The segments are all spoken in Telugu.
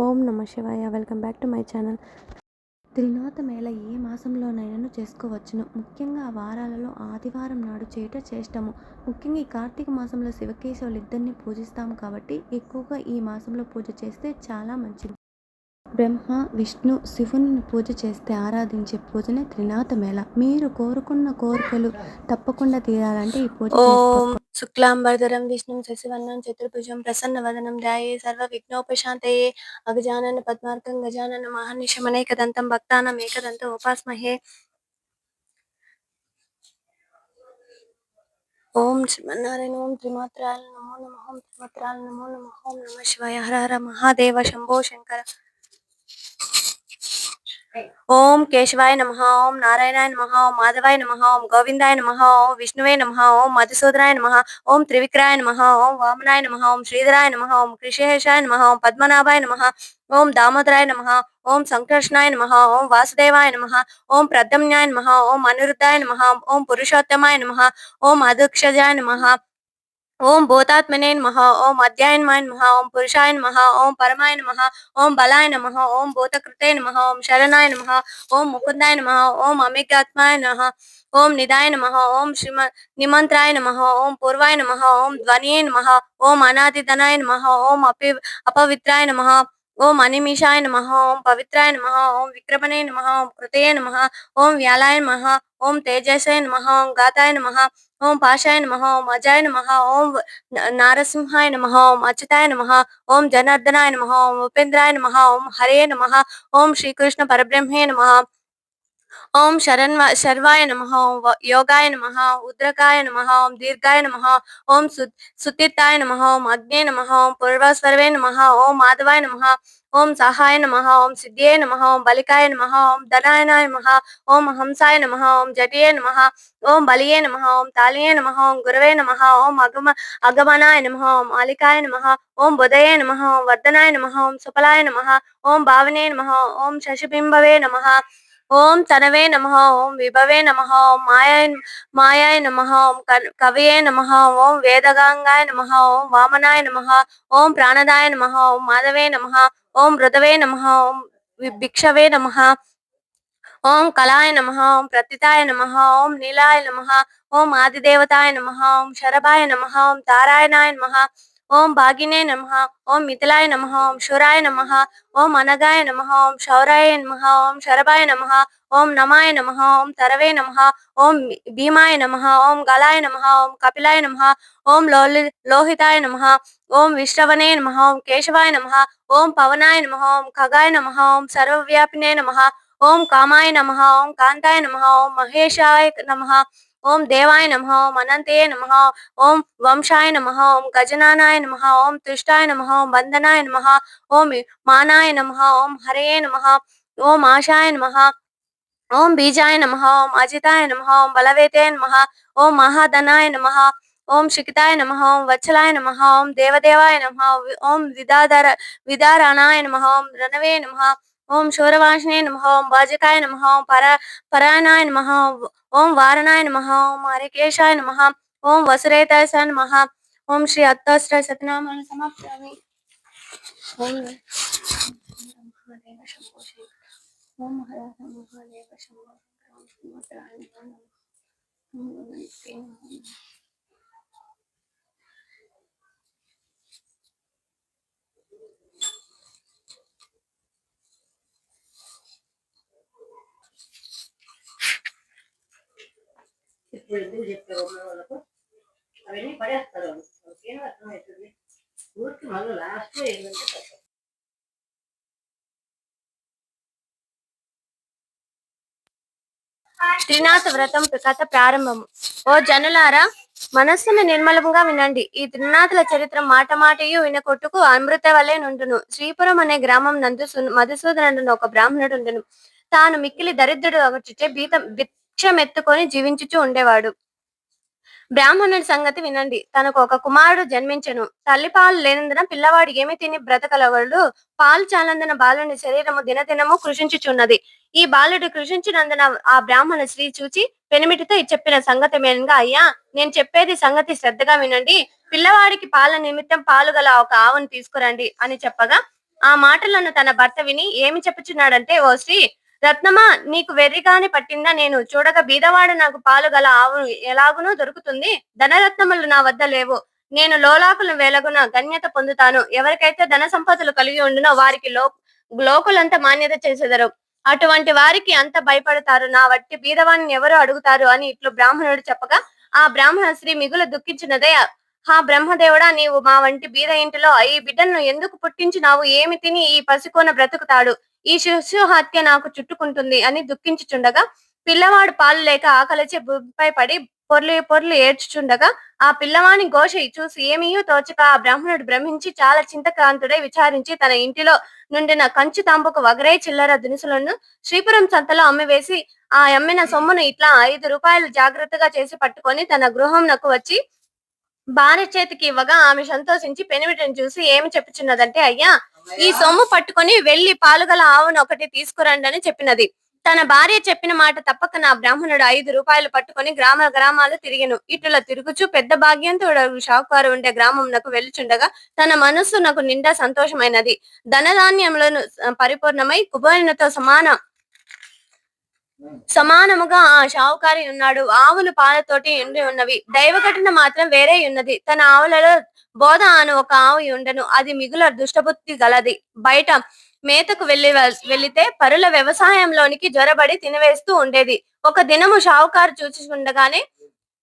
ఓం నమ శివాయ. Welcome back to my channel. Trinatha Mela ఏ మాసంలోనైనా చేసుకోవచ్చును. ముఖ్యంగా ఆ వారాలలో ఆదివారం నాడు చేయట చేష్టము. ముఖ్యంగా ఈ కార్తీక మాసంలో శివకేశవులు ఇద్దరిని పూజిస్తాము కాబట్టి ఎక్కువగా ఈ మాసంలో పూజ చేస్తే చాలా మంచిది. బ్రహ్మ విష్ణు శివుని పూజ చేస్తే ఆరాధించే పూజనే త్రినాథ మేళ మీరు కోరుకున్న కోరికలు తప్పకుండా తీరాలంటే ఈ పూజ. శుక్లాంబరధరం విష్ణుం శశివర్ణం చతుర్భుజం ప్రసన్నవదనం ధ్యాయే సర్వ విఘ్నోపశాంతయే అగజానన పద్మార్కం గజానన మహర్నిశమనేకదంతం భక్తానం ఏకదంతం ఉపాస్మహే ఓం శ్రీమన్నారాయణ ఓం త్రిమాత్రాల నమో నమ ఓం త్రిమాత్రాయ నమో నమ ఓం నమ శివాయ హర హర మహాదేవ శంభో శంకర ఓం కేశవాయ నమ ఓం నారాయణాయ నమ ఓం మాధవాయ నమ ఓం గోవిందాయ నమ ఓం విష్ణువే నమ ఓం మధుసూదనాయ నమ ఓం త్రివిక్రాయ నమ ఓం వామనాయ నమ ఓం శ్రీధరాయ నమ ఓం కృషిహేషాయ నమ ఓం పద్మనాభాయ నమ ఓం దామోదరాయ నమ ఓం సంకర్షణాయ నమ ఓం వాసుదేవాయ నమ ఓం ప్రద్యమ్నాయ నమ ఓం అనిరుద్ధాయ నమ ఓం పురుషోత్తమాయ నమ ఓం అధుక్షజాయ నమ ఓం భూతాత్మనే నమః ఓం అధ్యాయన్మాయ నమః ఓం పురుషాయ నమః ఓం పరమాయ నమః ఓం బలాయ నమః ఓం భూతకృతే నమః ఓం శరణాయ నమః ఓం ముకుందాయ నమః ఓం అమిగాత్మాయ నమః ఓం నిదాయ నమః ఓం శ్రీమ నిమంత్రాయ నమః ఓం పూర్వాయ నమః ఓం ధ్వనియే నమః ఓం అనాదిధనాయ నమః ఓం అపి అపవిత్రాయ నమః ఓం అనిమిషాయ నమః ఓం పవిత్రాయ నమః ఓం విక్రమణే నమః ఓం కృతయే నమః ఓం వ్యాలాయ నమః ఓం తేజసే నమః ఓం గాతాయ నమః ఓం పాషాయ నమః ఓం అజాయ నమః ఓం నారసింహాయ నమః ఓం అచ్యుతాయ నమః ఓం జనార్దనాయ నమః ఓం ఉపేంద్రాయ నమః ఓం హరే నమః ఓం శ్రీకృష్ణ పరబ్రహ్మే నమః. ఓం శరణ శర్వాయ నమ ఓం యోగాయ నమ ఉద్రకాయ నమ ఓం దీర్ఘాయ నమ ఓం సు సుతీర్థాయ నమః ఓం అగ్నే నమ ఓం పూర్వస్వరవే నమ ఓం మాధవాయ నమ ఓం సహాయ నమ ఓం సిద్ధియే నమ ఓం బలికాయ నమ ఓం ధనాయనాయ నమ ఓం హంసాయ నమ ఓం జటియే నమ ఓం బలియే నమ ఓం తాళియే నమ ఓం గురవే నమ ఓం అగమ అగమనాయ నమ ఓం మాలికాయ నమ ఓం బుధయే నమ ఓం వర్ధనాయ నమ ఓం సుఫలాయ నమ ఓం భావనే నమ ఓం శశిబింబవే నమ ఓం తనవే నమ ఓం విభవే నమ ఓం మాయాయ మాయాయ నమ ఓం కన్- కవయే నమః ఓం వేదగాంగాయ నమ ఓం వామనాయ నమ ఓం ప్రాణదాయ నమ ఓం మాధవే నమ ఓం రుదవే నమ ఓం భిక్షవే నమ ఓం కళాయ నమ ఓం ప్రతితాయ నమ ఓం నీలాయ నమ ఓం ఆదిదేవతాయ నమ ఓం శరభాయ నమ ఓం తారాయణాయ నమ ఓం భాగినే నమ ఓం మిథిలాయ నమ ఓం శురాయ నమ ఓం అనగాయ నమ ఓం శౌరాయ నమ ఓం శరభాయ నమ ఓం నమాయ నమ ఓం తరవే నమ ఓం భీమాయ నమ ఓం గలాయ నమ ఓం కపిలాయ నమ ఓం లోలి లోహితాయ నమ ఓం విశ్రవణే నమ ఓం కేశవాయ నమ ఓం పవనాయ నమ ఓం ఖగాయ నమ ఓం సర్వవ్యాపినే నమ ఓం కామాయ నమ ఓం కాంతాయ నమ ఓం మహేశాయ నమ ఓం దేవాయ నమ ఓం అనంతయే నమః ఓం వంశాయ నమ ఓం గజనానాయ నమ ఓం తుష్టాయ నమ ఓం వందనాయ నమ ఓం మానాయ నమ ఓం హరయే నమ ఓం ఆశాయ నమ ఓం బీజాయ నమ ఓం అజితాయ నమ ఓం బలవేతే నమ ఓం మహాధనాయ నమ ఓం శిఖితాయ నమ ఓం వత్సలాయ నమ ఓం దేవదేవాయ నమ ఓం విదాధర విదారణాయ నమ ఓం రణవే నమ ఓం శూరవాసినే నమః ఓం బాజకాయ నమః ఓం పర పరాయణాయ నమః ఓం వారణాయ నమః ఓం హరికేశాయ నమః ఓం వసురేతాయ నమః ఓం శ్రీ అత్తాశ్ర సత్యనామాయ సమాప్యామి ఓం మహాదేవ శంభో శంకర. ఓం హర హర మహాదేవ శంభో శంకర. ఓం శ్రీమాత్రాయ నమః. ఓం నమస్తే నమః. ఇప్పుడు ఎందుకు చెప్పారు వాళ్ళకు అవన్నీ పడేస్తారు వాళ్ళు వాళ్ళకేం అర్థమవుతుంది ఊరికి మళ్ళీ లాస్ట్లో ఏంటంటే తప్పదు. త్రినాథ వ్రతం కథ ప్రారంభము. ఓ జనులారా మనస్సును నిర్మలముగా వినండి. ఈ త్రినాథుల చరిత్ర మాట మాటయు వినకొట్టుకు అమృత వలె నుండును. శ్రీపురం అనే గ్రామం నందు మధుసూదనుడు ఒక బ్రాహ్మణుడు ఉండును తాను మిక్కిలి దరిద్రుడు ఒకటిచే బీతం ఎత్తుకొని జీవించుచూ ఉండేవాడు. బ్రాహ్మణుడి సంగతి వినండి. తనకు ఒక కుమారుడు జన్మించను. తల్లి పాలు లేనందున పిల్లవాడు ఏమి తిని బ్రతకలవాడు పాలు చాలందున బాలుని శరీరము దినదినము కృషించుచున్నది. ఈ బాలుడు కృషించినందున ఆ బ్రాహ్మణ స్త్రీ చూచి పెనిమిటితో చెప్పిన సంగతి మేనగా అయ్యా నేను చెప్పేది సంగతి శ్రద్ధగా వినండి. పిల్లవాడికి పాల నిమిత్తం పాలు గల ఒక ఆవును తీసుకురండి అని చెప్పగా ఆ మాటలను తన భర్త విని ఏమి చెప్పుచున్నాడంటే ఓ శ్రీ రత్నమా నీకు వెర్రిగాని పట్టిందా నేను? చూడక బీదవాడు నాకు పాలు గల ఆవు ఎలాగునో దొరుకుతుంది. ధనరత్నములు నా వద్ద లేవు. నేను లోలాకులు వెలగున గణ్యత పొందుతాను. ఎవరికైతే ధన సంపదలు కలిగి ఉండునో వారికి లో లోకులంతా మాన్యత చేసేదరు. అటువంటి వారికి అంత భయపడతారు. నా వట్టి బీదవాణ్ణి ఎవరు అడుగుతారు అని ఇట్లు బ్రాహ్మణుడు చెప్పగా ఆ బ్రాహ్మణ స్త్రీ మిగులు దుఃఖించినదే. హా బ్రహ్మదేవుడా నీవు మా వంటి బీద ఇంటిలో ఈ బిడ్డను ఎందుకు పుట్టించినావు? ఏమి తిని ఈ పసికోన బ్రతుకుతాడు? ఈ శిశు హత్య నాకు చుట్టుకుంటుంది అని దుఃఖించుచుండగా పిల్లవాడు పాలు లేక ఆకలిచే భూమిపై పడి పొర్లు పొర్లు ఏడ్చుచుండగా ఆ పిల్లవాని ఘోష చూసి ఏమీయూ తోచక ఆ బ్రాహ్మణుడు భ్రమించి చాలా చింతకాంతుడై విచారించి తన ఇంటిలో నుండిన కంచు తాంబుకు వగరే చిల్లర దినుసులను శ్రీపురం సంతలో అమ్మివేసి ఆ అమ్మిన సొమ్మును ఇట్లా ఐదు రూపాయలు జాగ్రత్తగా చేసి పట్టుకొని తన గృహంనకు వచ్చి భార్య చేతికి ఇవ్వగా ఆమె సంతోషించి పెనిమిటిని చూసి ఏమి చెప్పుచున్నదంటే అయ్యా ఈ సొమ్ము పట్టుకొని వెళ్ళి పాలుగల ఆవును ఒకటి తీసుకురండి అని చెప్పినది. తన భార్య చెప్పిన మాట తప్పక నా బ్రాహ్మణుడు ఐదు రూపాయలు పట్టుకొని గ్రామ గ్రామాలు తిరిగిను. ఇటుల తిరుగుచు పెద్ద భాగ్యంతో షావుకారు ఉండే గ్రామంనకు వెళ్ళుచుండగా తన మనస్సు నాకు నిండా సంతోషమైనది. ధనధాన్యములను పరిపూర్ణమై కుబేరునితో సమాన సమానముగా ఆ షావుకారి ఉన్నాడు. ఆవులు పాలతోటి ఉండి ఉన్నవి. దైవ ఘటన మాత్రం వేరే ఉన్నది. తన ఆవులలో బోధ అను ఒక ఆవు ఉండను. అది మిగుల దుష్టబుద్ధి గలది. బయట మేతకు వెళ్ళి వెళ్ళితే పరుల వ్యవసాయంలోనికి జ్వరబడి తినవేస్తూ ఉండేది. ఒక దినము షావుకారు ఉండగానే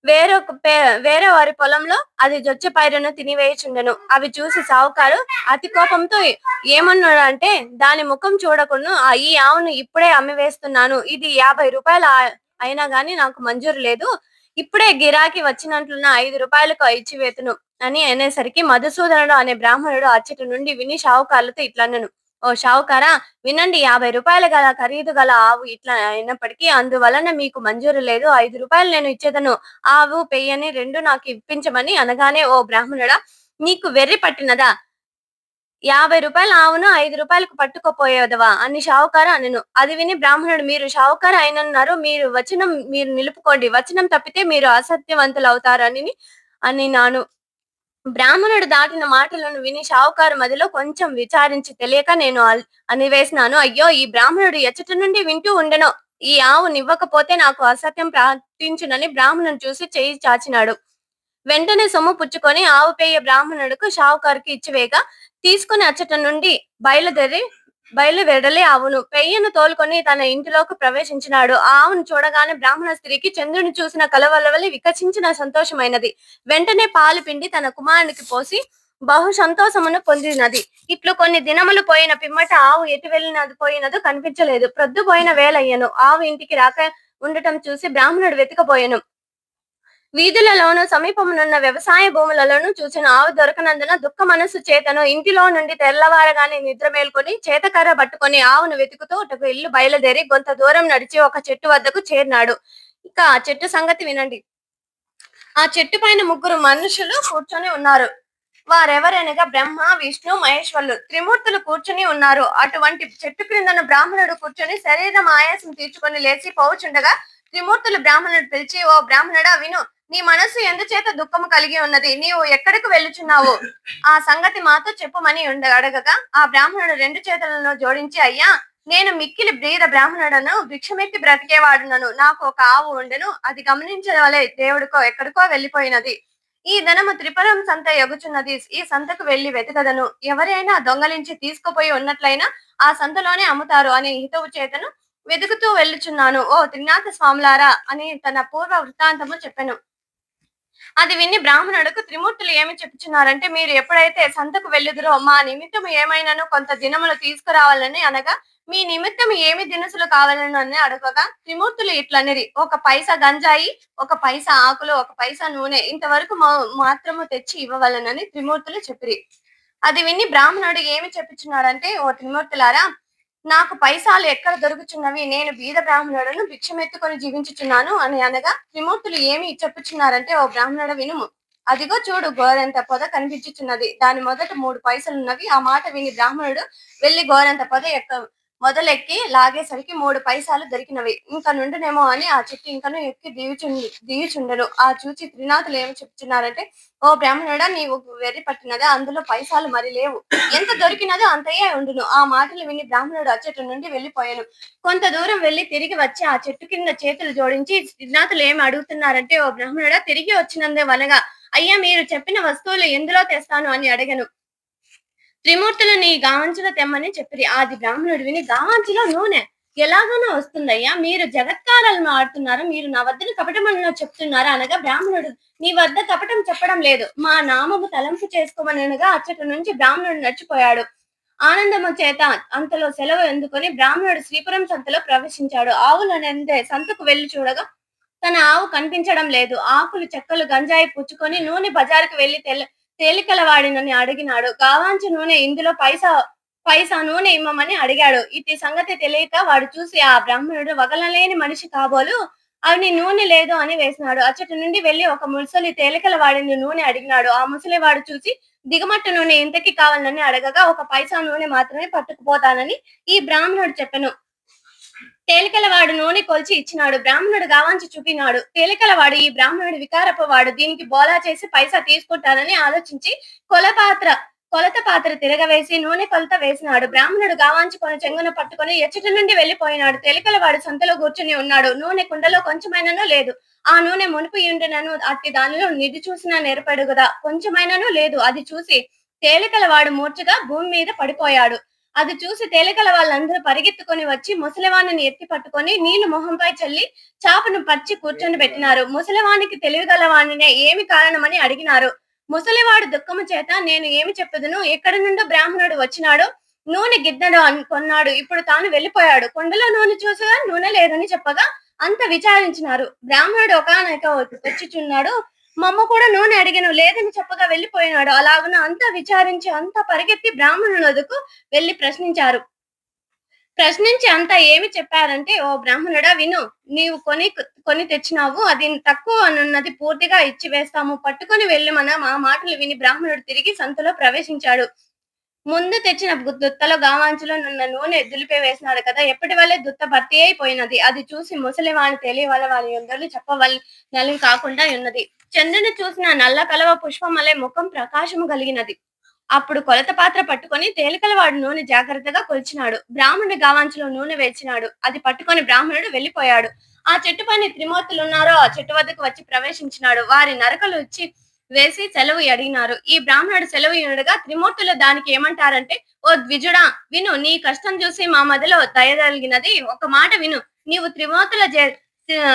వేరొక పే- వేరే వారి పొలంలో అది జొచ్చ పైరును తినివేయుచుండెను. అవి చూసి సావుకారు అతి కోపంతో ఏమన్నాడు అంటే దాని ముఖం చూడకుండా ఈ ఆవును ఇప్పుడే అమ్మివేస్తున్నాను. ఇది యాభై రూపాయలు అయినా గాని నాకు మంజూరు లేదు. ఇప్పుడే గిరాకీ వచ్చినట్లున్న ఐదు రూపాయలకు ఇచ్చివేతును అని అనేసరికి మధుసూదనుడు అనే బ్రాహ్మణుడు అచ్చటి నుండి విని షావుకారులతో ఇట్లన్నను ఓ షావుకారా వినండి యాభై రూపాయల గల ఖరీదు గల ఆవు ఇట్లా అయినప్పటికీ అందువలన మీకు మంజూరు లేదు. ఐదు రూపాయలు నేను ఇచ్చేదను. ఆవు పెయ్యని రెండు నాకు ఇప్పించమని అనగానే ఓ బ్రాహ్మణుడా నీకు వెర్రి పట్టినదా? యాభై రూపాయల ఆవును ఐదు రూపాయలకు పట్టుకోపోయేదవా? అని షావుకారు అనను. అది విని బ్రాహ్మణుడు మీరు షావుకారు అయినన్నారు మీరు వచనం మీరు నిలుపుకోండి. వచనం తప్పితే మీరు అసత్యవంతులు అవుతారు అని అని నాను బ్రాహ్మణుడు దాటిన మాటలను విని షావుకారు మదిలో కొంచెం విచారించి తెలియక నేను అనివేసినాను అయ్యో ఈ బ్రాహ్మణుడు ఎచ్చట నుండి వింటూ ఉండెనో. ఈ ఆవు నివ్వకపోతే నాకు అసత్యం ప్రార్థించునని బ్రాహ్మణుడు చూసి చేయి చాచినాడు. వెంటనే సొమ్ము పుచ్చుకొని ఆవు పేయ బ్రాహ్మణుడికి షావుకారుకి ఇచ్చివేగా. తీసుకుని అచ్చట నుండి బయలుదేరి బయలు వెడలే ఆవును. పెయ్యను తోలుకొని తన ఇంటిలోకి ప్రవేశించినాడు. ఆ ఆవును చూడగానే బ్రాహ్మణ స్త్రీకి చంద్రుని చూసిన కలవలవలి వికసించిన సంతోషమైనది. వెంటనే పాలు పిండి తన కుమారునికి పోసి బహు సంతోషమును పొందినది. ఇట్లు కొన్ని దినములు పోయిన పిమ్మట ఆవు ఎటు వెళ్ళినది పోయినదో కనిపించలేదు. ప్రొద్దు పోయిన వేలయ్యను ఆవు ఇంటికి రాక ఉండటం చూసి బ్రాహ్మణుడు వెతకపోయాను. వీధులలోను సమీపమునున్న వ్యవసాయ భూములలోను చూసిన ఆవు దొరకనందున దుఃఖ మనస్సు చేతను ఇంటిలో నుండి తెల్లవారగానే నిద్ర మేల్కొని చేతకర్ర పట్టుకొని ఆవును వెతుకుతూ ఒక ఇల్లు బయలుదేరి కొంత దూరం నడిచి ఒక చెట్టు వద్దకు చేరినాడు. ఇక ఆ చెట్టు సంగతి వినండి. ఆ చెట్టు పైన ముగ్గురు మనుషులు కూర్చొని ఉన్నారు. వారెవరనగా బ్రహ్మ విష్ణు మహేశ్వరులు. త్రిమూర్తులు కూర్చుని ఉన్నారు. అటువంటి చెట్టు క్రిందన బ్రాహ్మణుడు కూర్చొని శరీరం ఆయాసం తీర్చుకొని లేచి పోవుచుండగా త్రిమూర్తులు బ్రాహ్మణుడు పిలిచి ఓ బ్రాహ్మణుడా విను. నీ మనస్సు ఎందుచేత దుఃఖము కలిగి ఉన్నది? నీవు ఎక్కడికి వెళ్ళుచున్నావు? ఆ సంగతి మాతో చెప్పుమని ఉండ అడగగా ఆ బ్రాహ్మణుడు రెండు చేతులను జోడించి అయ్యా నేను మిక్కిలి బ్రీద బ్రాహ్మణుడను భిక్షమెత్తి బ్రతికేవాడునను. నాకు ఒక ఆవు ఉండెను. అది గమనించవలే దేవుడికో ఎక్కడికో వెళ్ళిపోయినది. ఈ ధనము త్రిపురం సంత ఎగుచున్నది. ఈ సంతకు వెళ్ళి వెతకదను. ఎవరైనా దొంగలించి తీసుకుపోయి ఉన్నట్లయినా ఆ సంతలోనే అమ్ముతారు అనే హితవు చేతను వెతుకుతూ వెళ్ళుచున్నాను. ఓ త్రినాథ స్వాములారా అని తన పూర్వ వృత్తాంతము చెప్పాను. అది విని బ్రాహ్మణుడుకు త్రిమూర్తులు ఏమి చెప్పుచున్నారంటే మీరు ఎప్పుడైతే సంతకు వెళ్ళుదురో మా నిమిత్తం ఏమైనాను కొంత దినములు తీసుకురావాలని అనగా మీ నిమిత్తం ఏమి దినుసులు కావాలని అని అడగగా త్రిమూర్తులు ఇట్లనిరి. ఒక పైసా గంజాయి ఒక పైసా ఆకులు ఒక పైసా నూనె ఇంతవరకు మా- మాత్రము తెచ్చి ఇవ్వవలనని త్రిమూర్తులు చెప్పిరి. అది విని బ్రాహ్మణుడు ఏమి చెప్పుచున్నాడంటే ఓ త్రిమూర్తులారా నాకు పైసాలు ఎక్కడ దొరుకుచున్నవి? నేను బీద బ్రాహ్మణుడను భిక్షమెత్తుకొని జీవించుచున్నాను అని అనగా త్రిమూర్తులు ఏమి చెప్పుచున్నారంటే ఓ బ్రాహ్మణుడు వినుము. అదిగో చూడు గోరంత పొద కనిపించుచున్నది. దాని మొదట మూడు పైసలు ఉన్నవి ఆ మాట విని బ్రాహ్మణుడు వెళ్ళి గోరంత పొద ఎక్క మొదలెక్కి లాగేసరికి మూడు పైసాలు దొరికినవి. ఇంకా నుండునేమో అని ఆ చెట్టు ఇంకను ఎక్కి దిగుచుండి దిగుచుండెను ఆ చూచి త్రినాథులు ఏమి చెప్తున్నారంటే ఓ బ్రాహ్మణుడా నీవు వెర్రి పట్టినదే అందులో పైసాలు మరి లేవు. ఎంత దొరికినదో అంతయే ఉండును. ఆ మాటలు విని బ్రాహ్మణుడు ఆ చెట్టు నుండి వెళ్ళిపోయాను. కొంత దూరం వెళ్ళి తిరిగి వచ్చి ఆ చెట్టు కింద చేతులు జోడించి త్రినాథులు ఏమి అడుగుతున్నారంటే ఓ బ్రాహ్మణుడా తిరిగి వచ్చినందే వలగా అయ్యా మీరు చెప్పిన వస్తువులు ఎందులో తెస్తాను అని అడగను. త్రిమూర్తులు నీ గావంచులో తెమ్మని చెప్పిరి. ఆది బ్రాహ్మణుడు విని గాంచులో నూనె ఎలాగనో వస్తుందయ్యా? మీరు జగత్కారాలను ఆడుతున్నారు మీరు నా వద్ద కపటమని చెప్తున్నారు అనగా బ్రాహ్మణుడు నీ వద్ద కపటం చెప్పడం లేదు. మా నామము తలంపు చేసుకోమనగా అచ్చట నుంచి బ్రాహ్మణుడు నడిచిపోయాడు. ఆనందము చేత అంతలో సెలవు ఎందుకొని బ్రాహ్మణుడు శ్రీపురం సంతలో ప్రవేశించాడు. ఆవులనందే సంతకు వెళ్ళి చూడగా తన ఆవు కనిపించడం లేదు. ఆకులు చెక్కలు గంజాయి పుచ్చుకొని నూనె బజారుకు వెళ్ళి తెల్ల తేలికల వాడినని అడిగినాడు. గావాంచ నూనె ఇందులో పైసా పైసా నూనె ఇమ్మమని అడిగాడు. ఇది సంగతి తెలియక వాడు చూసి ఆ బ్రాహ్మణుడు వగలలేని మనిషి కాబోలు అవని నూనె లేదు అని వేసినాడు. అచ్చటి నుండి వెళ్ళి ఒక ముసలి తేలికల వాడిని నూనె అడిగినాడు. ఆ ముసలి వాడు చూసి దిగమట్టు నూనె ఇంతకి కావాలని అడగగా ఒక పైసా నూనె మాత్రమే పట్టుకుపోతానని ఈ బ్రాహ్మణుడు చెప్పను. తేలికల వాడు నూనె కొల్చి ఇచ్చినాడు బ్రాహ్మణుడు గావాంచి చూపినాడు. తేలికల వాడు ఈ బ్రాహ్మణుడు వికారపవాడు దీనికి బోలా చేసి పైసా తీసుకుంటానని ఆలోచించి కొలపాత్ర కొలత పాత్ర తిరగవేసి నూనె కొలత వేసినాడు. బ్రాహ్మణుడు గావాంచి కొన చెంగున పట్టుకొని ఎచ్చటి నుండి వెళ్ళిపోయినాడు తేలికల వాడు సంతలో కూర్చుని ఉన్నాడు. నూనె కుండలో కొంచెమైనను లేదు. ఆ నూనె మునుపు ఉండినను అట్టి దానిలో నిధి చూసిన నేర్పడుగుదా? కదా కొంచెమైనను లేదు. అది చూసి తేలికల వాడు మూర్చగా భూమి మీద పడిపోయాడు. అది చూసి తేలికల వాళ్ళందరూ పరిగెత్తుకొని వచ్చి ముసలివాణిని ఎత్తి పట్టుకొని నీళ్ళు మొహంపై చల్లి చాపను పచ్చి కూర్చొని పెట్టినారు. ముసలివానికి తెలివిగలవాణినే ఏమి కారణమని అడిగినారు. ముసలివాడు దుఃఖము చేత నేను ఏమి చెప్పదును? ఎక్కడి నుండో బ్రాహ్మణుడు వచ్చినాడు. నూనె గిద్దడు అని కొన్నాడు. ఇప్పుడు తాను వెళ్ళిపోయాడు. కొండలో నూనె చూసగా నూనె లేదని చెప్పగా అంత విచారించినారు. బ్రాహ్మణుడు ఒకనొక వచ్చుచున్నాడు మా అమ్మ కూడా నూనె అడిగాను లేదని చెప్పగా వెళ్ళిపోయినాడు. అలాగున అంతా విచారించి అంతా పరిగెత్తి బ్రాహ్మణుల వద్దకు వెళ్ళి ప్రశ్నించారు. ప్రశ్నించి అంతా ఏమి చెప్పారంటే ఓ బ్రాహ్మణుడా విను నీవు కొని కొని తెచ్చినావు అది తక్కువ అనున్నది పూర్తిగా ఇచ్చి వేస్తాము. పట్టుకొని వెళ్ళి మన మా మాటలు విని బ్రాహ్మణుడు తిరిగి సంతలో ప్రవేశించాడు. ముందు తెచ్చిన దుత్తలో గావాంచులో నున్న నూనె దులిపే వేసినాడు కదా ఎప్పటి వల్లే దుత్త భర్తీ అయిపోయినది? అది చూసి ముసలివాణి తెలియవల వారి అందరూ చెప్పవల్ కాకుండా ఉన్నది. చంద్రుని చూసిన నల్ల కలవ పుష్పమలే ముఖం ప్రకాశము కలిగినది. అప్పుడు కొలత పాత్ర పట్టుకొని తేలికల వాడు నూనె జాగ్రత్తగా కొలిచినాడు. బ్రాహ్మణుడి గావాంచులో నూనె వేచినాడు అది పట్టుకొని బ్రాహ్మణుడు వెళ్ళిపోయాడు. ఆ చెట్టు పైన త్రిమూర్తులు ఉన్నారో ఆ చెట్టు వద్దకు వచ్చి ప్రవేశించినాడు. వారి నరకలు ఇచ్చి వేసి సెలవు అడిగినారు. ఈ బ్రాహ్మణుడు సెలవు ఇనడగా త్రిమూర్తులు దానికి ఏమంటారంటే ఓ ద్విజుడా విను నీ కష్టం చూసి మా మధ్యలో దయదలిగినది ఒక మాట విను. నీవు త్రిమూర్తుల జే-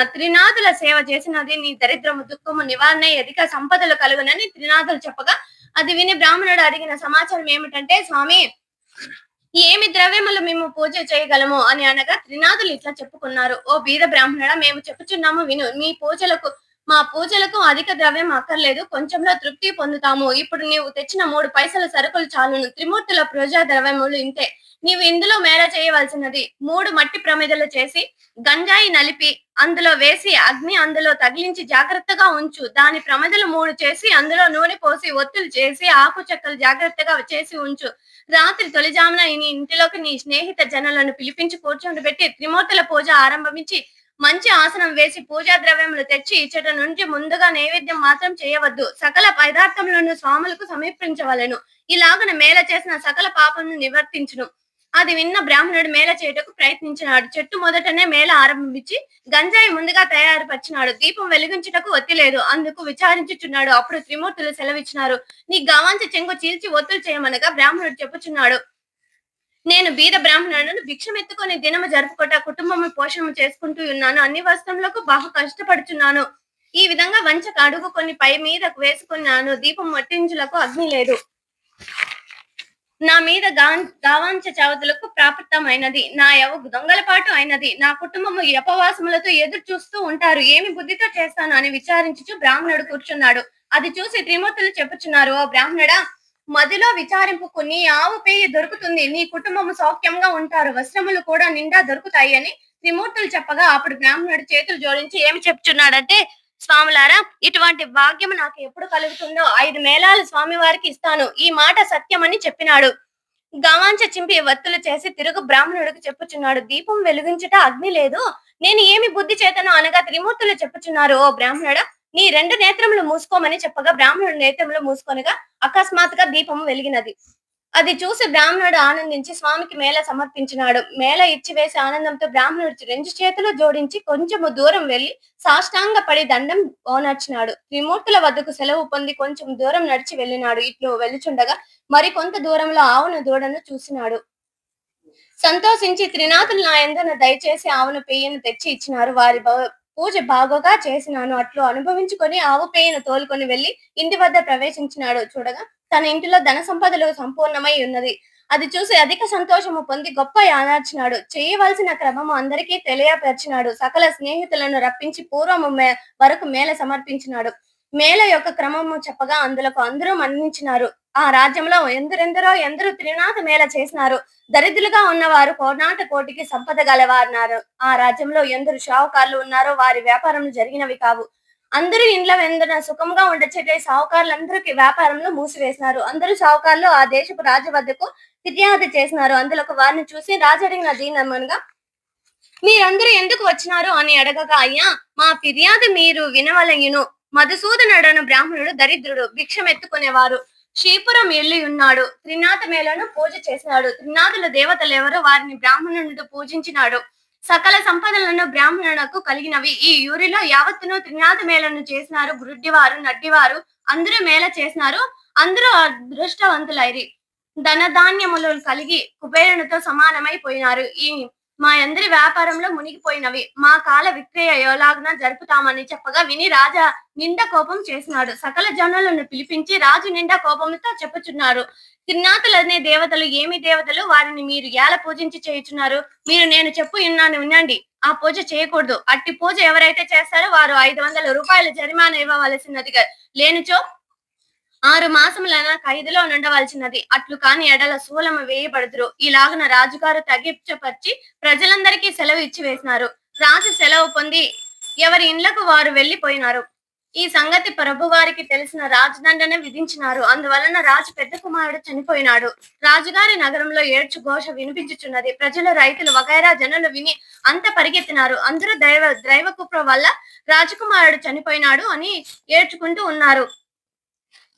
త్రినాథుల సేవ చేసినది నీ దరిద్రము దుఃఖము నివారణ అధిక సంపదలు కలుగునని త్రినాథులు చెప్పగా అది విని బ్రాహ్మణుడు అడిగిన సమాచారం ఏమిటంటే స్వామి ఏమి ద్రవ్యములు మేము పూజ చేయగలము? అని అనగా త్రినాథులు ఇట్లా చెప్పుకున్నారు. ఓ బీద బ్రాహ్మణుడా మేము చెప్పుచున్నాము విను. మీ పూజలకు మా పూజలకు అధిక ద్రవ్యం అక్కర్లేదు. కొంచెంలో తృప్తి పొందుతాము. ఇప్పుడు నీవు తెచ్చిన మూడు పైసల సరుకులు చాలును. త్రిమూర్తుల ప్రజా ద్రవ్యములు ఇంతే. నీవు ఇందులో మేర చేయవలసినది. మూడు మట్టి ప్రమిదలు చేసి గంజాయి నలిపి అందులో వేసి అగ్ని అందులో తగిలించి జాగ్రత్తగా ఉంచు. దాని ప్రమిదలు మూడు చేసి అందులో నూనె పోసి ఒత్తులు చేసి ఆకు చెక్కలు జాగ్రత్తగా చేసి ఉంచు. రాత్రి తొలిజామున నీ ఇంటిలోకి నీ స్నేహిత జనులను పిలిపించి కూర్చోబెట్టి త్రిమూర్తుల పూజ ఆరంభించి మంచి ఆసనం వేసి పూజా ద్రవ్యములు తెచ్చి ఇచ్చట నుంచి ముందుగా నైవేద్యం మాత్రం చేయవద్దు. సకల పదార్థములను స్వాములకు సమీపించవలను ఇలాగన మేల చేసిన సకల పాపమును నివర్తించును. అది విన్న బ్రాహ్మణుడు మేళ చేయటకు ప్రయత్నించినాడు. చెట్టు మొదటనే మేళ ఆరంభించి గంజాయి ముందుగా తయారుపరిచినాడు. దీపం వెలిగించుటకు ఒత్తి లేదు అందుకు విచారించుచున్నాడు. అప్పుడు త్రిమూర్తులు సెలవిచ్చినారు. నీ గావాంచ చెంగు చీల్చి ఒత్తులు చేయమనగా బ్రాహ్మణుడు చెప్పుచున్నాడు. నేను బీద బ్రాహ్మణులను భిక్షమెత్తుకొని దినము జరుపుకోట కుటుంబము పోషణ చేసుకుంటూ ఉన్నాను. అన్ని వస్త్రములకు బాగా కష్టపడుచున్నాను. ఈ విధంగా వంచక అడుగు కొన్ని పై మీద వేసుకున్నాను. దీపం మట్టించులకు అగ్ని లేదు. నా మీద గా- గావాంచ చవతులకు ప్రాప్తమైనది. నా యవ దొంగలపాటు అయినది. నా కుటుంబము అపవాసములతో ఎదురు చూస్తూ ఉంటారు. ఏమి బుద్ధితో చేస్తాను అని విచారించుచు బ్రాహ్మణుడు కూర్చున్నాడు. అది చూసి త్రిమూర్తులు చెప్పుచున్నారు ఓ బ్రాహ్మణుడా మదిలో విచారింపుకు నీ ఆవు పేయి దొరుకుతుంది. నీ కుటుంబము సౌఖ్యంగా ఉంటారు. వస్త్రములు కూడా నిండా దొరుకుతాయి అని త్రిమూర్తులు చెప్పగా అప్పుడు బ్రాహ్మణుడు చేతులు జోడించి ఏమి చెప్తున్నాడంటే స్వాములారా ఇటువంటి భాగ్యం నాకు ఎప్పుడు కలుగుతుందో ఐదు మేళాలు స్వామి వారికి ఇస్తాను. ఈ మాట సత్యమని చెప్పినాడు. గవాంచ చింపి వత్తులు చేసి తిరుగు బ్రాహ్మణుడికి చెప్పుచున్నాడు. దీపం వెలిగించుట అగ్ని లేదు. నేను ఏమి బుద్ధి చేతను అనగా త్రిమూర్తులు చెప్పుచున్నారు. ఓ బ్రాహ్మణుడ నీ రెండు నేత్రములు మూసుకోమని చెప్పగా బ్రాహ్మణుడు నేత్రములు మూసుకొనగా అకస్మాత్తుగా దీపము వెలిగినది. అది చూసి బ్రాహ్మణుడు ఆనందించి స్వామికి మేళ సమర్పించినాడు. మేళ ఇచ్చి వేసి ఆనందంతో బ్రాహ్మణుడు రెండు చేతులు జోడించి కొంచెము దూరం వెళ్ళి సాష్టాంగ పడి దండం ఓనర్చినాడు. త్రిమూర్తుల వద్దకు సెలవు పొంది కొంచెం దూరం నడిచి వెళ్ళినాడు. ఇట్లు వెళ్ళుచుండగా మరి కొంత దూరంలో ఆవును దూడను చూసినాడు. సంతోషించి త్రినాథులు నా ఎందున దయచేసి ఆవును పెయ్యను తెచ్చి ఇచ్చినారు. వారి పూజ బాగోగా చేసినాను. అట్లు అనుభవించుకొని ఆవు పేయను తోలుకొని వెళ్ళి ఇంటి వద్ద ప్రవేశించినాడు. చూడగా తన ఇంటిలో ధన సంపదలు సంపూర్ణమై ఉన్నది. అది చూసి అధిక సంతోషము పొంది గొప్ప యాదార్చినాడు చేయవలసిన క్రమము అందరికీ తెలియపరిచినాడు. సకల స్నేహితులను రప్పించి పూర్వము మే వరకు మేళ సమర్పించినాడు. మేళ యొక్క క్రమము చెప్పగా అందులకు అందరూ మన్నించినారు. ఆ రాజ్యంలో ఎందరెందరో ఎందరూ త్రినాథ మేళ చేసినారు. దరిద్రులుగా ఉన్నవారు కోనాట కోటికి సంపద గలవారన్నారు ఆ రాజ్యంలో ఎందరు షావుకారులు ఉన్నారో వారి వ్యాపారములు జరిగినవి కావు. అందరూ ఇండ్ల వెందన సుఖంగా ఉండచేటే సాహుకారులందరికీ వ్యాపారంలో మూసివేసినారు. అందరూ సాహుకారులు ఆ దేశపు రాజు వద్దకు ఫిర్యాదు చేసినారు. అందులకు వారిని చూసి రాజు అడిగిన దీనమ్మనుగా మీరందరూ ఎందుకు వచ్చినారు? అని అడగగా అయ్యా మా ఫిర్యాదు మీరు వినవలయును. మధుసూదనుడను బ్రాహ్మణుడు దరిద్రుడు భిక్షమెత్తుకునేవారు. శ్రీపురం వెళ్ళి ఉన్నాడు. త్రినాథ మేళను పూజ చేసినాడు. త్రినాథుల దేవతలు ఎవరు వారిని బ్రాహ్మణుడు పూజించినాడు. సకల సంపదలను బ్రాహ్మణులకు కలిగినవి. ఈ ఊరిలో యావత్తును త్రినాథ మేళను చేసినారు గురుడ్డివారు నడ్డివారు. అందరూ మేళ చేసినారు. అందరూ అదృష్టవంతులైరి. ధనధాన్యములు కలిగి కుబేరునితో సమానమైపోయినారు ఈ మా అందరి వ్యాపారంలో మునిగిపోయినవి. మా కాల విక్రయ యోలాగ్న జరుపుతామని చెప్పగా విని రాజా నిండా కోపం చేసినాడు. సకల జనులను పిలిపించి రాజు నిండా కోపంతో చెప్పుచున్నారు త్రినాథులనే దేవతలు ఏమి దేవతలు? వారిని మీరు ఎలా పూజించి చేయుచున్నారు? మీరు నేను చెప్పు విన్నాను వినండి. ఆ పూజ చేయకూడదు. అట్టి పూజ ఎవరైతే చేస్తారో వారు ఐదు వందల రూపాయల జరిమానా ఇవ్వవలసినదిగా. లేనిచో ఆరు మాసములైన ఖైదులో నుండవలసినది. అట్లు కాని ఎడల శూలము వేయబడుదురు. ఇలాగున రాజుగారు తగ్గించపరిచి ప్రజలందరికీ సెలవు ఇచ్చి వేసినారు రాజు సెలవు పొంది ఎవరి ఇండ్లకు వారు వెళ్ళిపోయినారు ఈ సంగతి ప్రభువారికి తెలిసిన రాజదండనే విధించినారు. అందువలన రాజు పెద్ద కుమారుడు చనిపోయినాడు. రాజుగారి నగరంలో ఏడ్చు ఘోష వినిపించుచున్నది. ప్రజలు రైతులు వగైరా జనులు విని అంత పరిగెత్తినారు. అందరూ దైవ దైవ కుప్ర వల్ల రాజకుమారుడు చనిపోయినాడు అని ఏడ్చుకుంటూ ఉన్నారు.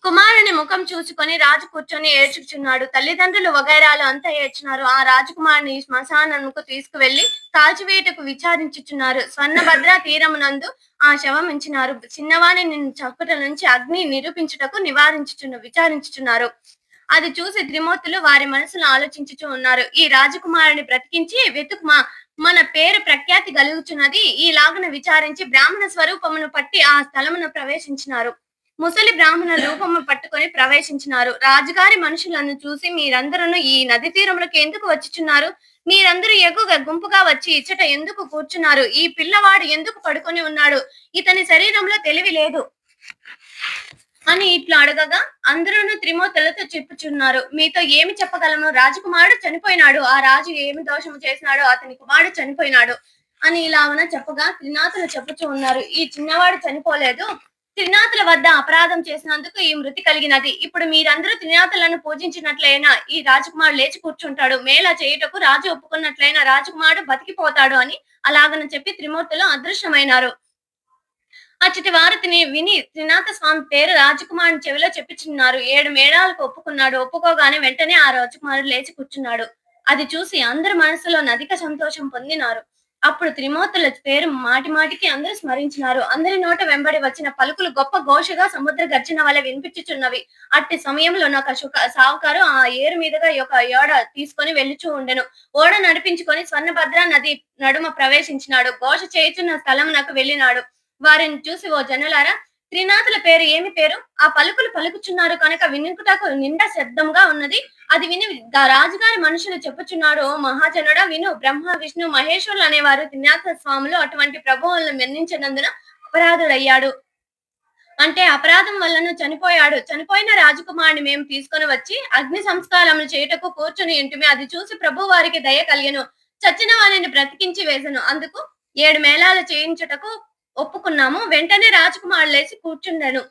కుమారుని ముఖం చూసుకొని రాజు కూర్చొని ఏడ్చుచున్నాడు. తల్లిదండ్రులు వగైరాలు అంతా ఏడ్చినారు. ఆ రాజకుమారుని శ్మశానంకు తీసుకువెళ్ళి కాల్చివేటకు విచారించుచున్నారు. స్వర్ణభద్ర తీరమునందు ఆ శవం ఉంచినారు చిన్నవాని చప్పుట నుంచి అగ్ని నిరూపించుటకు నివారించుచున్న విచారించుచున్నారు. అది చూసి త్రిమూర్తులు వారి మనసులో ఆలోచించుచూ ఉన్నారు. ఈ రాజకుమారుని బ్రతికించి వెతుకుమా? మన పేరు ప్రఖ్యాతి కలుగుచున్నది ఈ లాగున విచారించి బ్రాహ్మణ స్వరూపమును పట్టి ఆ స్థలమును ప్రవేశించినారు. ముసలి బ్రాహ్మణ రూపము పట్టుకొని ప్రవేశించినారు. రాజుగారి మనుషులను చూసి మీరందరూ ఈ నది తీరములకు ఎందుకు వచ్చుచున్నారు? మీరందరూ ఎగుగా గుంపుగా వచ్చి ఇచ్చట ఎందుకు కూర్చున్నారు? ఈ పిల్లవాడు ఎందుకు పడుకొని ఉన్నాడు? ఇతని శరీరంలో తెలివి లేదు. అని ఇట్లా అడగగా అందరూ త్రిమూర్తులతో చెప్పుచున్నారు. మీతో ఏమి చెప్పగలము రాజకుమారుడు చనిపోయినాడు. ఆ రాజు ఏమి దోషము చేసినాడో అతని కుమారుడు చనిపోయినాడు. అని ఇలాగన చెప్పగా త్రినాథులు చెప్పుచూ ఉన్నారు. ఈ చిన్నవాడు చనిపోలేదు. త్రినాథుల వద్ద అపరాధం చేసినందుకు ఈ మృతి కలిగినది. ఇప్పుడు మీరందరూ త్రినాథులను పూజించినట్లయినా ఈ రాజకుమారుడు లేచి కూర్చుంటాడు. మేళ చేయుటకు రాజు ఒప్పుకున్నట్లయినా రాజకుమారుడు బతికిపోతాడు అని అలాగని చెప్పి త్రిమూర్తులు అదృశ్యమైనారు. అచ్చటి వారు తిని విని త్రినాథ స్వామి పేరు రాజకుమారుని చెవిలో చెప్పించున్నారు. ఏడు మేళాలకు ఒప్పుకున్నాడు. ఒప్పుకోగానే వెంటనే ఆ రాజకుమారుడు లేచి కూర్చున్నాడు. అది చూసి అందరి మనసులో అధిక సంతోషం పొందినారు. అప్పుడు త్రిమూర్తుల పేరు మాటి మాటికి అందరూ స్మరించినారు. అందరి నోట వెంబడి వచ్చిన పలుకులు గొప్ప ఘోషగా సముద్ర గర్జన వల్ల వినిపించుచున్నవి. అట్టి సమయంలో నాకు సావుకారు ఆ ఏరు మీదుగా ఒక ఏడ తీసుకొని వెళ్ళుచూ ఉండెను. ఓడ నడిపించుకొని స్వర్ణభద్ర నది నడుమ ప్రవేశించినాడు. ఘోష చేయుచున్న స్థలం నాకు వెళ్ళినాడు. వారిని చూసి ఓ జనులారా త్రినాథుల పేరు ఏమి పేరు? ఆ పలుకులు పలుకుచున్నారు కనుక వినుకుటకు నిండా శబ్దంగా ఉన్నది. అది విని రాజుగారి మనుషులు చెప్పుచున్నాడు "ఓ మహాజనుడా విను బ్రహ్మ విష్ణు మహేశ్వరులు అనేవారు త్రినాథ స్వాములు అటువంటి ప్రభువులను మన్నించినందున అపరాధుడయ్యాడు. అంటే అపరాధం వలన చనిపోయాడు. చనిపోయిన రాజకుమారుని మేము తీసుకొని వచ్చి అగ్ని సంస్కారములు చేయుటకు కూర్చుని ఇంటిమే అది చూసి ప్రభు వారికి దయ కలిగను. చచ్చిన వారిని బ్రతికించి వేసను. అందుకు ఏడు మేళాలు చేయించుటకు ఒప్పుకున్నాము. వెంటనే రాజకుమారుడు లేచి కూర్చుండెను.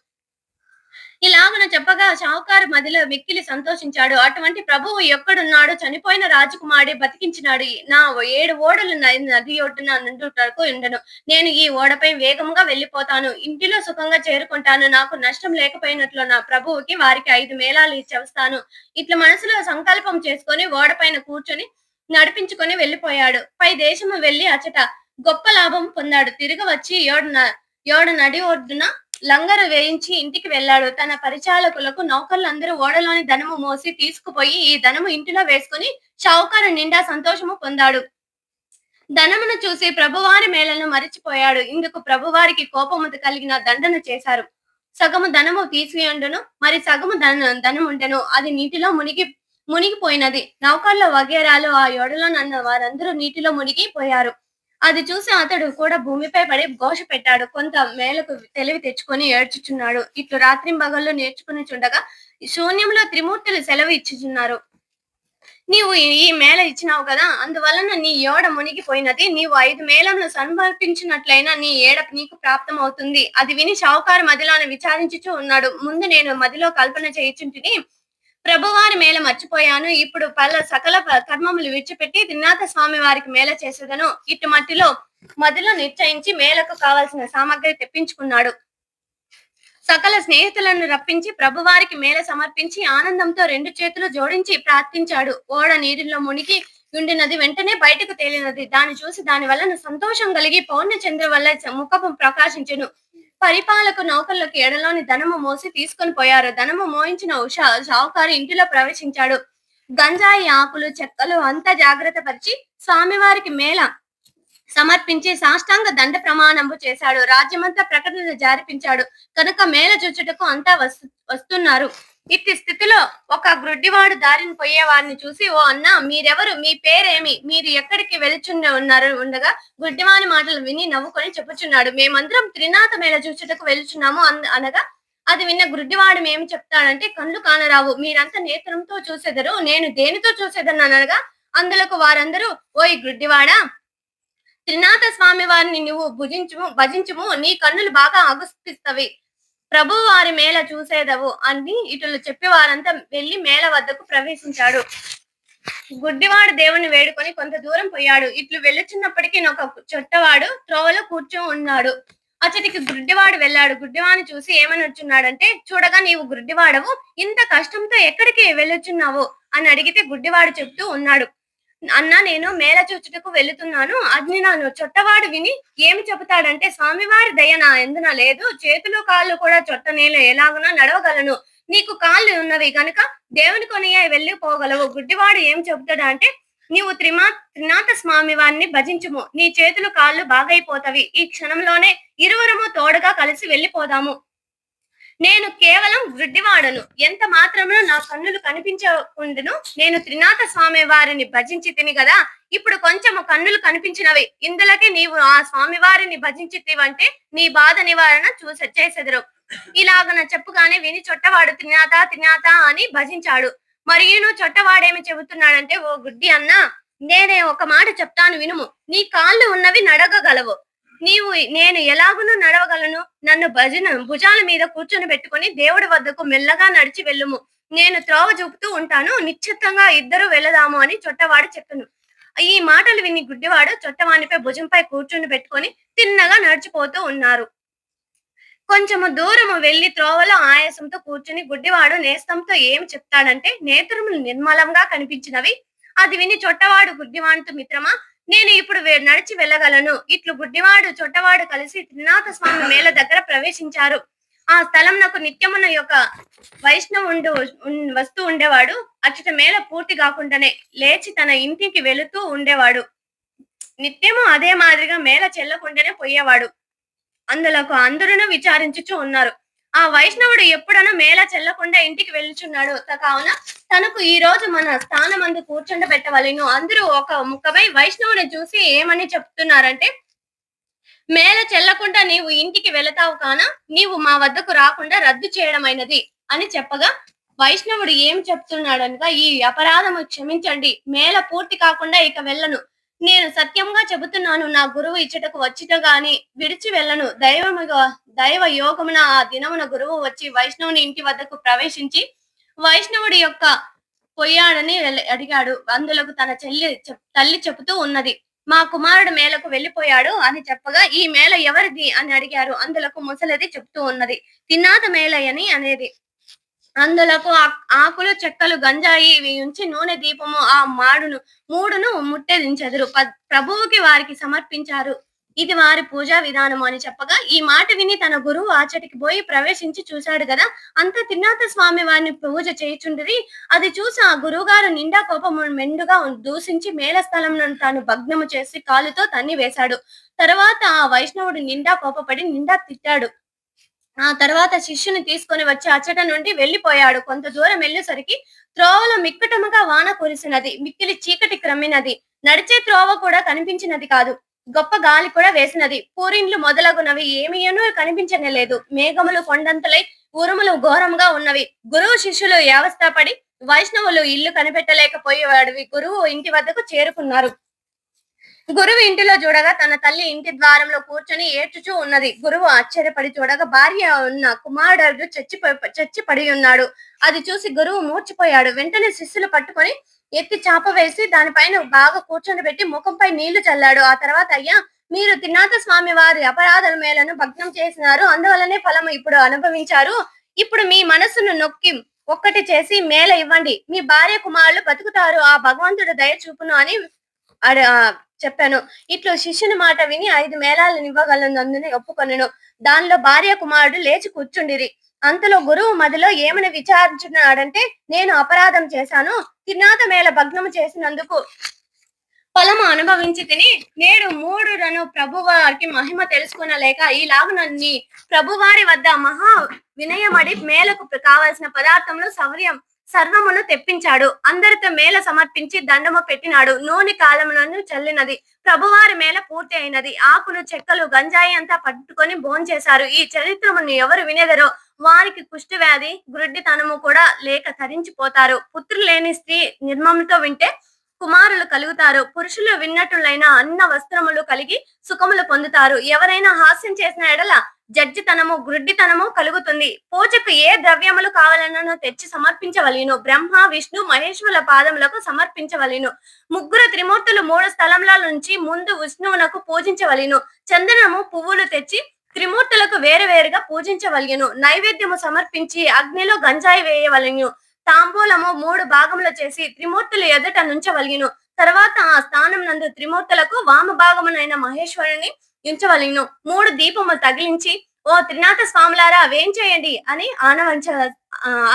ఇలాగున చెప్పగా షావుకారు మదిలో మిక్కిలి సంతోషించాడు. అటువంటి ప్రభువు ఎక్కడున్నాడు చనిపోయిన రాజకుమారి బతికించినాడు. నా ఏడు ఓడలు నది ఒడ్డున నుండుటకు ఉండను. నేను ఈ ఓడపై వేగంగా వెళ్ళిపోతాను ఇంటిలో సుఖంగా చేరుకుంటాను. నాకు నష్టం లేకపోయినట్లు నా ప్రభువుకి వారికి ఐదు మేళాలు ఇచ్చేస్తాను ఇట్లా మనసులో సంకల్పం చేసుకొని ఓడపైన కూర్చొని నడిపించుకొని వెళ్ళిపోయాడు. పై దేశము వెళ్ళి అచట గొప్ప లాభం పొందాడు. తిరిగి వచ్చి ఏడు న- ఏడు నడి ఒడ్డున లంగరు వేయించి ఇంటికి వెళ్ళాడు. తన పరిచాలకులకు నౌకర్లందరూ ఓడలోని ధనము మోసి తీసుకుపోయి ఈ ధనము ఇంటిలో వేసుకుని షావుకారు నిండా సంతోషము పొందాడు. ధనమును చూసి ప్రభువారి మేళను మరిచిపోయాడు. ఇందుకు ప్రభువారికి కోపము కలిగిన దండన చేశారు. సగము ధనము తీసియుండును మరి సగము ధన ధనముండెను. అది నీటిలో మునిగి మునిగిపోయినది. నౌకర్ల వగేరాలు ఆ ఓడలో నన్న వారందరూ నీటిలో మునిగిపోయారు. అది చూసి అతడు కూడా భూమిపై పడి ఘోష పెట్టాడు. కొంత మేలకు తెలివి తెచ్చుకొని ఏడ్చుచున్నాడు. ఇట్లు రాత్రింబగళ్ళు నేర్చుకుని చుండగా శూన్యంలో త్రిమూర్తులు సెలవు ఇచ్చుచున్నారు. నీవు ఈ- మేళ ఇచ్చినావు కదా అందువలన నీ ఏడ మునిగిపోయినది? నీవు ఐదు మేళంలో సమర్పించినట్లయినా నీ ఏడ నీకు ప్రాప్తం అవుతుంది అది విని షావుకారు మదిలోనే విచారించుచూ ఉన్నాడు. ముందు నేను మదిలో కల్పన చేయించుంటిని ప్రభువారి మేళ మర్చిపోయాను. ఇప్పుడు పల్ల సకల కర్మములు విడిచిపెట్టి త్రినాథ స్వామి వారికి మేళ చేసేదను. ఇటు మట్టిలో మదిలో నిశ్చయించి మేళకు కావలసిన సామాగ్రి తెప్పించుకున్నాడు. సకల స్నేహితులను రప్పించి ప్రభువారికి మేళ సమర్పించి ఆనందంతో రెండు చేతులు జోడించి ప్రార్థించాడు. ఓడ నీటిలో మునిగి ఉండినది వెంటనే బయటకు తేలినది. దాన్ని చూసి దాని వలన సంతోషం కలిగి పౌర్ణ చంద్ర వల్ల ముఖము ప్రకాశించెను. పరిపాలకు నౌకర్లకు ఎడలోని ధనము మోసి తీసుకొని పోయారు. ధనము మోయించిన ఉషా షావుకారు ఇంటిలో ప్రవేశించాడు. గంజాయి ఆకులు చెక్కలు అంతా జాగ్రత్త పరిచి స్వామివారికి మేళ సమర్పించి సాష్టాంగ దండ ప్రమాణము చేశాడు. రాజ్యమంతా ప్రకటన జారిపించాడు. కనుక మేళ చూచుటకు అంతా వస్తు వస్తున్నారు. ఇట్టి స్థితిలో ఒక గ్రుడ్డివాడు దారిని పోయే వారిని చూసి ఓ అన్న మీరెవరు? మీ పేరేమి? మీరు ఎక్కడికి వెలుచుండి ఉన్నారు? ఉండగా గుడ్డివాని మాటలు విని నవ్వుకొని చెప్పుచున్నాడు. మేమందరం త్రినాథ మేళ చూచుటకు వెళ్చున్నాము అన్- అనగా అది విన్న గుడ్డివాడు ఏమి చెప్తాడంటే కళ్ళు కానరావు. మీరంతా నేత్రంతో చూసేదరు నేను దేనితో చూసేదను? అనగా అందులకు వారందరూ ఓయ్ గుడ్డివాడా త్రినాథ స్వామి వారిని నువ్వు భుజించుము భజించుము నీ కన్నులు బాగా అగుపిస్తవి ప్రభు వారి మేళ చూసేదవు అని ఇటులు చెప్పి వారంతా వెళ్ళి మేళ వద్దకు ప్రవేశించాడు. గుడ్డివాడు దేవుని వేడుకొని కొంత దూరం పోయాడు. ఇట్లు వెళ్ళుచున్నప్పటికీ ఒక చొట్టవాడు త్రోవలో కూర్చో ఉన్నాడు. అతడికి గుడ్డివాడు వెళ్ళాడు. గుడ్డివాడిని చూసి ఏమని వచ్చున్నాడంటే చూడగా నీవు గుడ్డివాడవు. ఇంత కష్టంతో ఎక్కడికి వెళ్ళొచ్చున్నావు అని అడిగితే గుడ్డివాడు చెప్తూ ఉన్నాడు. అన్నా నేను మేళ చూచుటకు వెళుతున్నాను. అది నాను చొట్టవాడు విని ఏమి చెబుతాడంటే స్వామివారి దయ నా ఎందున లేదు. చేతులు కాళ్ళు కూడా చొట్ట నేల ఎలాగునా నడవగలను. నీకు కాళ్ళు ఉన్నవి గనుక దేవుని కొనియ వెళ్ళిపోగలవు గుడ్డివాడు ఏం చెబుతాడు అంటే నీవు త్రిమా త్రినాథ స్వామి వారిని భజించుము. నీ చేతులు కాళ్ళు బాగైపోతవి. ఈ క్షణంలోనే ఇరువురము తోడుగా కలిసి వెళ్ళిపోదాము. నేను కేవలం గుడ్డివాడను ఎంత మాత్రమును నా కన్నులు కనిపించకుండును. నేను త్రినాథ స్వామి వారిని భజించి తిని కదా ఇప్పుడు కొంచెము కన్నులు కనిపించినవి. ఇందులకే నీవు ఆ స్వామి వారిని భజించితివంటే నీ బాధ నివారణ చూస చేసెదరు. ఇలాగన చెప్పుగానే విని చొట్టవాడు త్రినాథ త్రినాథ అని భజించాడు. మరియును చొట్టవాడేమి చెబుతున్నాడంటే ఓ గుడ్డి అన్న నేనే ఒక మాట చెప్తాను వినుము. నీ కాళ్ళు ఉన్నవి నడగగలవు. నీవు నేను ఎలాగునూ నడవగలను. నన్ను భజన భుజాల మీద కూర్చొని పెట్టుకొని దేవుడి వద్దకు మెల్లగా నడిచి వెళ్ళుము. నేను త్రోవ చూపుతూ ఉంటాను. నిశ్చితంగా ఇద్దరు వెళ్ళదాము అని చొట్టవాడు చెప్పను. ఈ మాటలు విని గుడ్డివాడు చొట్టవానిపై భుజంపై కూర్చుని పెట్టుకొని తిన్నగా నడిచిపోతూ ఉన్నారు. కొంచెము దూరము వెళ్ళి త్రోవలో ఆయాసంతో కూర్చుని గుడ్డివాడు నేస్తంతో ఏం చెప్తాడంటే నేత్రములు నిర్మలంగా కనిపించినవి. అది విని చొట్టవాడు గుడ్డివానితో మిత్రమా నేను ఇప్పుడు నడిచి వెళ్ళగలను. ఇట్లు గుడ్డివాడు చొట్టవాడు కలిసి త్రినాథ స్వామి మేళ దగ్గర ప్రవేశించారు. ఆ స్థలం నాకు నిత్యమున యొక్క వైష్ణవుండు వస్తూ ఉండేవాడు. అచ్చట మేళ పూర్తి కాకుండానే లేచి తన ఇంటికి వెళుతూ ఉండేవాడు. నిత్యము అదే మాదిరిగా మేళ చెల్లకుండానే పోయేవాడు. అందులకు అందరూ విచారించుచూ ఉన్నారు. ఆ వైష్ణవుడు ఎప్పుడైనా మేళ చెల్లకుండా ఇంటికి వెళ్ళుచున్నాడు. త- కావున తనకు ఈ రోజు మన స్థానం అందు కూర్చుండ పెట్టవలను అందరూ ఒక ముఖమై వైష్ణవుని చూసి ఏమని చెప్తున్నారంటే మేళ చెల్లకుండా నీవు ఇంటికి వెళతావు కాన నీవు మా వద్దకు రాకుండా రద్దు చేయడమైనది అని చెప్పగా వైష్ణవుడు ఏం చెప్తున్నాడనగా ఈ అపరాధము క్షమించండి. మేళ పూర్తి కాకుండా ఇక వెళ్ళను. నేను సత్యంగా చెబుతున్నాను నా గురువు ఇచ్చటకు వచ్చిట గాని విడిచి వెళ్ళను. దైవముగా దైవ యోగమున ఆ దినమున గురువు వచ్చి వైష్ణవుని ఇంటి వద్దకు ప్రవేశించి వైష్ణవుడి యొక్క పోయాడని అడిగాడు. అందులకు తన చెల్లి తల్లి చెబుతూ ఉన్నది మా కుమారుడు మేలకు వెళ్ళిపోయాడు అని చెప్పగా ఈ మేళ ఎవరిది? అని అడిగారు. అందులకు ముసలిది చెప్తూ ఉన్నది తిన్నాత మేళయని అనేది అందులకు ఆకులు చెక్కలు గంజాయి ఇవి ఉంచి నూనె దీపము ఆ మాడును మూడును ముట్టెదించెదరు. ప- ప్రభువుకి వారికి సమర్పించారు. ఇది వారి పూజా విధానము అని చెప్పగా ఈ మాట విని తన గురువు ఆచటికి పోయి ప్రవేశించి చూశాడు కదా అంత తిన్నాత స్వామి వారిని పూజ చేయుచుండది అది చూసి ఆ గురువు గారు నిండా కోపము మెండుగా దూషించి మేల స్థలం తాను భగ్నము చేసి కాలుతో తన్ని వేశాడు. తర్వాత ఆ వైష్ణవుడు నిండా కోపపడి నిండా తిట్టాడు. ఆ తర్వాత శిష్యుని తీసుకొని వచ్చి అచ్చట నుండి వెళ్ళిపోయాడు కొంత దూరం వెళ్ళేసరికి త్రోవలో మిక్కటముగా వాన కురిసినది. మిక్కిలి చీకటి క్రమ్మినది. నడిచే త్రోవ కూడా కనిపించినది కాదు. గొప్ప గాలి కూడా వేసినది. పూరిండ్లు మొదలగునవి ఏమీయనూ కనిపించనేలేదు మేఘములు కొండంతలై ఉరుములు ఘోరంగా ఉన్నవి. గురువు శిష్యులు వ్యవస్థపడి వైష్ణవులు ఇల్లు కనిపెట్టలేకపోయేవాడివి. గురువు ఇంటి వద్దకు చేరుకున్నారు. గురువు ఇంటిలో చూడగా తన తల్లి ఇంటి ద్వారంలో కూర్చొని ఏడ్చుచూ ఉన్నది. గురువు ఆశ్చర్యపడి చూడగా భార్య ఉన్న కుమారుడు చచ్చి చచ్చిపడి ఉన్నాడు. అది చూసి గురువు మూర్చిపోయాడు. వెంటనే శిష్యులు పట్టుకొని ఎత్తి చాప వేసి దానిపైన బాగా కూర్చొని పెట్టి ముఖంపై నీళ్ళు చల్లాడు. ఆ తర్వాత అయ్యా మీరు తిన్నాత స్వామి వారి అపరాధల మేలను భగ్నం చేసినారు. అందువల్లనే ఫలము ఇప్పుడు అనుభవించారు. ఇప్పుడు మీ మనసును నొక్కి ఒక్కటి చేసి మేల ఇవ్వండి. మీ భార్య కుమారులు బతుకుతారు. ఆ భగవంతుడు దయ చూపును అని చెప్పాను. ఇట్లు శిష్యుని మాట విని ఐదు మేళాలను ఇవ్వగలనందుని ఒప్పుకొనెను. దానిలో భార్య కుమారుడు లేచి కూర్చుండిరి. అంతలో గురువు మదిలో ఏమని విచారించున్నాడంటే నేను అపరాధం చేశాను. తిన్నాత మేళ భగ్నము చేసినందుకు ఫలము అనుభవించి తిని నేడు మూడులను ప్రభువారికి మహిమ తెలుసుకునలేక ఈ ప్రభువారి వద్ద మహా వినయమడి మేలకు కావలసిన పదార్థంలో సౌర్యం సర్వమును తెప్పించాడు. అందరితో మేల సమర్పించి దండము పెట్టినాడు. నూనె కాలములను చల్లినది. ప్రభువారి మేల పూర్తి అయినది. ఆకులు చెక్కలు గంజాయి అంతా పట్టుకొని భోంచేశారు. ఈ చరిత్రమును ఎవరు వినేదరో వారికి కుష్టి వ్యాధి గ్రుడ్డితనము కూడా లేక తరించిపోతారు. పుత్రులు లేని స్త్రీ నిర్మముతో వింటే కుమారులు కలుగుతారు. పురుషులు విన్నట్టులైన అన్న వస్త్రములు కలిగి సుఖములు పొందుతారు. ఎవరైనా హాస్యం చేసిన ఎడల జడ్జితనము గ్రుడ్డితనము కలుగుతుంది. పూజకు ఏ ద్రవ్యములు కావాలనో తెచ్చి సమర్పించవలను. బ్రహ్మ విష్ణు మహేశ్వరుల పాదములకు సమర్పించవలను. ముగ్గురు త్రిమూర్తులు మూడు స్థలముల నుంచి ముందు విష్ణువునకు పూజించవలను. చందనము పువ్వులు తెచ్చి త్రిమూర్తులకు వేరు వేరుగా పూజించవలెను. నైవేద్యము సమర్పించి అగ్నిలో గంజాయి వేయవలెను. తాంబూలము మూడు భాగములు చేసి త్రిమూర్తులు ఎదుట నుంచవలను. తర్వాత ఆ స్థానం నందు త్రిమూర్తులకు వామ భాగమునైన మహేశ్వరుని ఉంచవలను మూడు దీపము తగిలించి ఓ త్రినాథ స్వాములారా వేం చేయండి? అని ఆనవంచ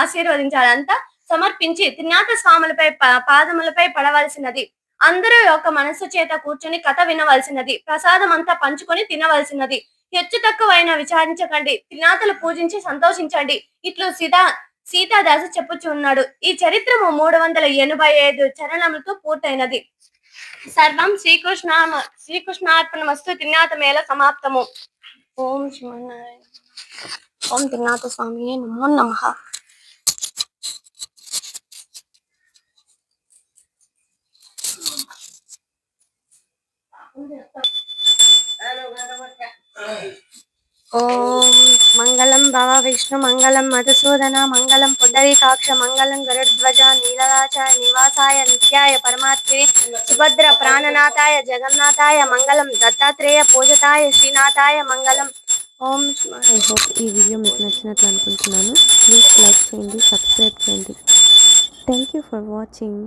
ఆశీర్వదించాలంతా సమర్పించి త్రినాథ స్వాములపై పాదములపై పడవలసినది. అందరూ యొక్క మనస్సు చేత కూర్చొని కథ వినవలసినది. ప్రసాదం అంతా పంచుకొని తినవలసినది. హెచ్చు తక్కువైన విచారించకండి. త్రినాథలు పూజించి సంతోషించండి. ఇట్లు సీతా సీతాదాసు చెప్పుచున్నాడు. ఈ చరిత్రము మూడు వందల ఎనభై ఐదు చరణములతో పూర్తయినది. సర్వం శ్రీకృష్ణ శ్రీకృష్ణార్పణమస్తు తిన్నాత మేళ సమాప్తము. ఓం శివనాయ ఓం తిన్నాత స్వామి నమో నమః. ఓం మంగళం భవ విష్ణు మంగళం మధుసూదన మంగళం పుండరీకాక్ష మంగళం గరుడ్ధ్వజ నీలరాచ నివాసాయ నిత్యాయ పరమాత్మిని సుభద్ర ప్రాణనాథాయ జగన్నాథాయ మంగళం దత్తాత్రేయ పూజతాయ శ్రీనాథాయ మంగళం. ఓం ఐ హోప్ ఈ వీడియో మీకు నచ్చినట్లు అనుకుంటున్నాను. ప్లీజ్ లైక్ చేయండి సబ్స్క్రైబ్ చేయండి. Thank you for watching.